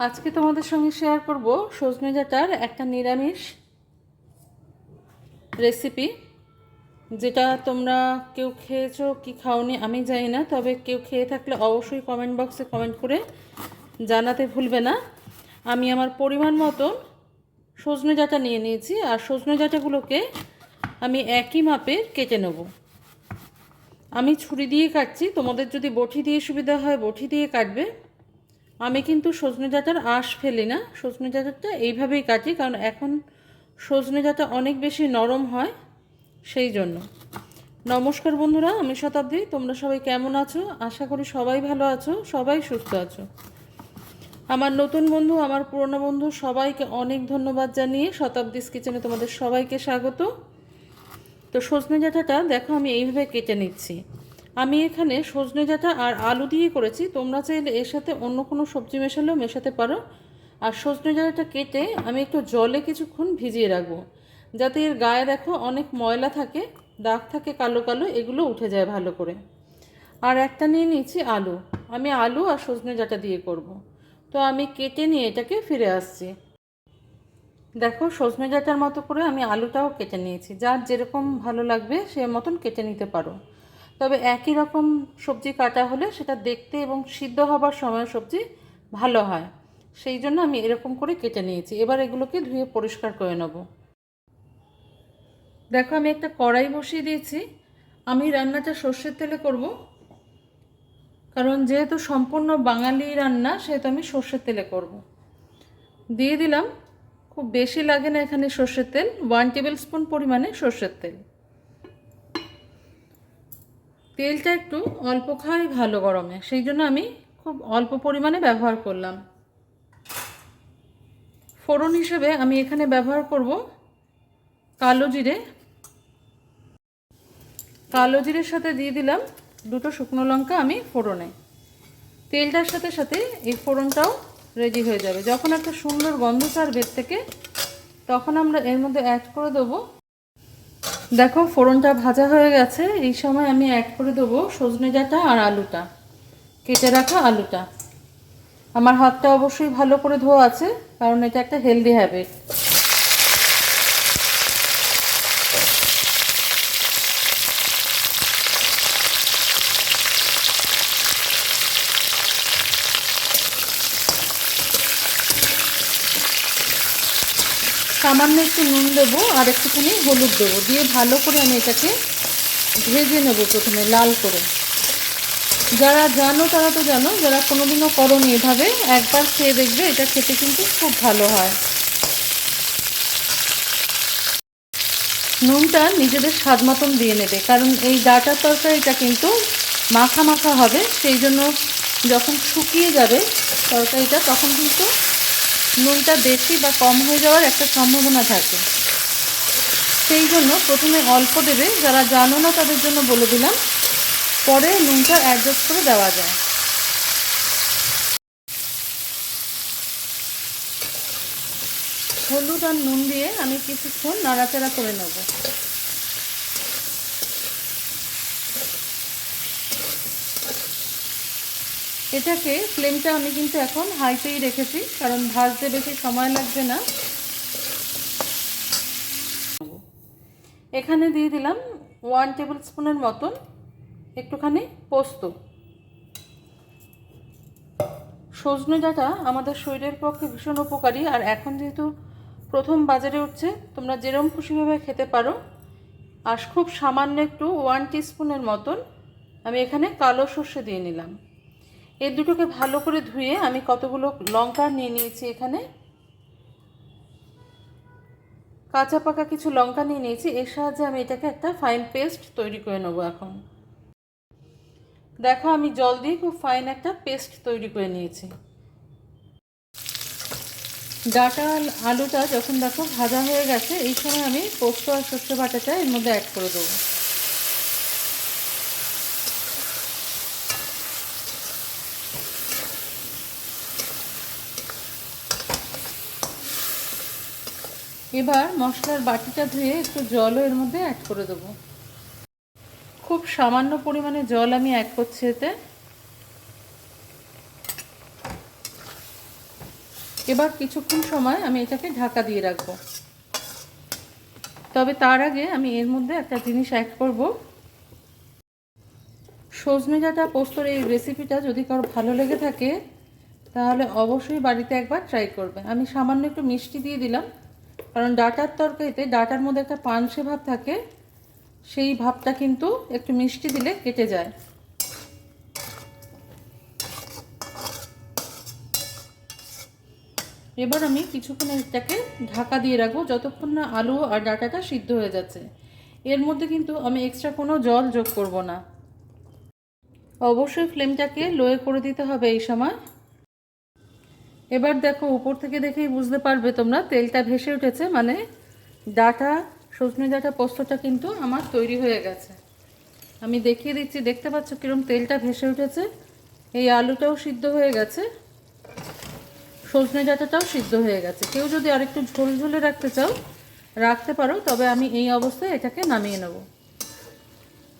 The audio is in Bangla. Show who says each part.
Speaker 1: আজকে তোমাদের সঙ্গে শেয়ার করব সজনে ডাঁটার একটা নিরামিষ রেসিপি যেটা তোমরা কেউ খেয়েছো কি খাওনি আমি জানি না, তবে কেউ খেয়ে থাকলে অবশ্যই কমেন্ট বক্সে কমেন্ট করে জানাতে ভুলবে না। আমি আমার পরিমাণ মতন সজনে ডাঁটা নিয়ে নিয়েছি, আর সজনে ডাটাগুলোকে আমি একই মাপের কেটে নেব। আমি ছুরি দিয়ে কাটছি, তোমাদের যদি বটি দিয়ে সুবিধা হয় বটি দিয়ে কাটবে। আমি কিন্তু সজনে ডাঁটার আঁশ ফেলি না। সজনে ডাঁটাটা এইভাবেই কাটি, কারণ এখন সজনে ডাঁটা অনেক বেশি নরম হয় সেই জন্য। নমস্কার বন্ধুরা, আমি শতাব্দী। তোমরা সবাই কেমন আছো? আশা করি সবাই ভালো আছো, সবাই সুস্থ আছো। আমার নতুন বন্ধু, আমার পুরনো বন্ধু, সবাইকে অনেক ধন্যবাদ জানিয়ে শতাব্দীস কিচেনে তোমাদের সবাইকে স্বাগত। তো সজনে ডাঁটাটা দেখো, আমি এইভাবে কেটে নিচ্ছি। আমি এখানে সজনে ডাঁটা আর আলু দিয়ে করেছি। তোমরা চাইলে এর সাথে অন্য কোনো সবজি মেশালেও মেশাতে পারো। আর সজনে ডাঁটাটা কেটে আমি একটু জলে কিছুক্ষণ ভিজিয়ে রাখব। যাতে এর গায়ে দেখো অনেক ময়লা থাকে, দাগ থাকে কালো কালো, এগুলো উঠে যায় ভালো করে। আর একটা নিয়ে নিয়েছি আলু। আমি আলু আর সজনে ডাঁটা দিয়ে করব। তো আমি কেটে নিয়ে এটাকে ফিরে আসছি। দেখো সজনে ডাঁটার মতো করে আমি আলুটাও কেটে নিয়েছি। যার যেরকম ভালো লাগবে সে মতন কেটে নিতে পারো। তবে একই রকম সবজি কাটা হলে সেটা দেখতে এবং সিদ্ধ হবার সময় সবজি ভালো হয়। সেই জন্য আমি এরকম করে কেটে নিয়েছি। এবার এগুলোকে ধুয়ে পরিষ্কার করে নেব। দেখো, আমি একটা কড়াই বসিয়ে দিয়েছি। আমি রান্নাটা সর্ষের তেলে করব। কারণ যেহেতু সম্পূর্ণ বাঙালি রান্না, সেহেতু আমি সর্ষের তেলে করব। দিয়ে দিলাম, খুব বেশি লাগে না এখানে সর্ষের তেল। ওয়ান টেবিল স্পুন পরিমাণে সর্ষের তেল। তেলটা একটু অল্প খাই ভালো গরমে। সেই জন্য আমি খুব অল্প পরিমাণে ব্যবহার করলাম। ফোড়ন হিসেবে আমি এখানে ব্যবহার করব কালো জিরে। কালো জিরের সাথে দিয়ে দিলাম দুটো শুকনো লঙ্কা আমি ফোড়নে। তেলটার সাথে সাথে এই ফোড়নটাও রেডি হয়ে যাবে। যখন একটা সুন্দর গন্ধ ছাড়বে থেকে, তখন আমরা এর মধ্যে অ্যাড করে দেবো দেখো, ফোড়নটা ভাজা হয়ে গেছে। এই সময় আমি অ্যাড করে দেবো সজনে ডাঁটা আর আলুটা। কেটে রাখা আলুটা। আমার হাতটা অবশ্যই ভালো করে ধোয়া আছে, কারণ এটা একটা হেলদি হ্যাবিট সামান্য একটু নুন দেবো আর একটুখানি হলুদ দেবো। দিয়ে ভালো করে আমি এটাকে ভেজে নেব প্রথমে লাল করে। যারা জানো তারা তো জানো, যারা কোনোদিনও করনি এভাবে, একবার খেয়ে দেখবে, এটা খেতে কিন্তু খুব ভালো হয়। নুনটা নিজেদের স্বাদ মতন দিয়ে নেবে, কারণ এই ডাটার তরকারিটা কিন্তু মাখা মাখা হবে, সেই জন্য যখন শুকিয়ে যাবে তরকারিটা, তখন কিন্তু নুনটা বেশি বা কম হয়ে যাওয়ার একটা সম্ভাবনা থাকে। সেই জন্য প্রথমে অল্প দেবে, যারা জানো না তাদের জন্য বলে দিলাম। পরে নুনটা অ্যাডজাস্ট করে দেওয়া যায়। হলুদ আর নুন দিয়ে আমি কিছুক্ষণ নাড়াচাড়া করে নেব। এটাকে ফ্লেমটা আমি কিন্তু এখন হাইতেই রেখেছি, কারণ ভাজতে বেশি সময় লাগবে না। এখানে দিয়ে দিলাম ওয়ান টেবিল স্পুনের মতন একটুখানি পোস্ত। সজনে ডাঁটা আমাদের শরীরের পক্ষে ভীষণ উপকারী, আর এখন যেহেতু প্রথম বাজারে উঠছে, তোমরা যেরম খুশিভাবে খেতে পারো। আর খুব সামান্য একটু ওয়ান টিস্পুনের মতন আমি এখানে কালো সর্ষে দিয়ে নিলাম। এর দুটোকে ভালো করে ধুয়ে আমি কতগুলো লঙ্কা নিয়ে নিয়েছি এখানে। কাঁচা পাকা কিছু লঙ্কা নিয়ে নিয়েছি, এর সাহায্যে আমি এটাকে একটা ফাইন পেস্ট তৈরি করে নেব এখন। দেখো আমি জল দিয়ে খুব ফাইন একটা পেস্ট তৈরি করে নিয়েছি। ডাটা আলুটা যখন দেখো ভাজা হয়ে গেছে, এই সময় আমি পোস্ত আর সর্ষে বাটাটা এর মধ্যে অ্যাড করে দেবো। এবার মশলার বাটিটা ধুয়ে একটু জলও এর মধ্যে অ্যাড করে দেবো। খুব সামান্য পরিমাণে জল আমি অ্যাড করছি এতে। এবার কিছুক্ষণ সময় আমি এটাকে ঢাকা দিয়ে রাখব। তবে তার আগে আমি এর মধ্যে একটা জিনিস অ্যাড করব। সজনে ডাঁটা পোস্তর এই রেসিপিটা যদি কারও ভালো লেগে থাকে, তাহলে অবশ্যই বাড়িতে একবার ট্রাই করবে। আমি সামান্য একটু মিষ্টি দিয়ে দিলাম। কারণ ডাটার তরকারিতে ডাটার মধ্যে একটা পানসে ভাব থাকে, সেই ভাবটা কিন্তু একটু মিষ্টি দিলে কেটে যায়। এবার আমি কিছুক্ষণ এটাকে ঢাকা দিয়ে রাখব, যতক্ষণ না আলু আর ডাটাটা সিদ্ধ হয়ে যাচ্ছে। এর মধ্যে কিন্তু আমি এক্সট্রা কোনো জল যোগ করব না। অবশ্যই ফ্লেমটাকে লোয়ে করে দিতে হবে এই সময়। এবার দেখো উপর থেকে দেখেই বুঝতে পারবে তোমরা, তেলটা ভেসে উঠেছে মানে ডাটা, সজনে ডাটা পোস্তটা কিন্তু আমার তৈরি হয়ে গেছে। আমি দেখিয়ে দিচ্ছি, দেখতে পাচ্ছ কীরকম তেলটা ভেসে উঠেছে? এই আলুটাও সিদ্ধ হয়ে গেছে, সজনে ডাঁটাটাও সিদ্ধ হয়ে গেছে। কেউ যদি আরেকটু ঝোল ঝোলে রাখতে চাও, রাখতে পারো, তবে আমি এই অবস্থায় এটাকে নামিয়ে নেব।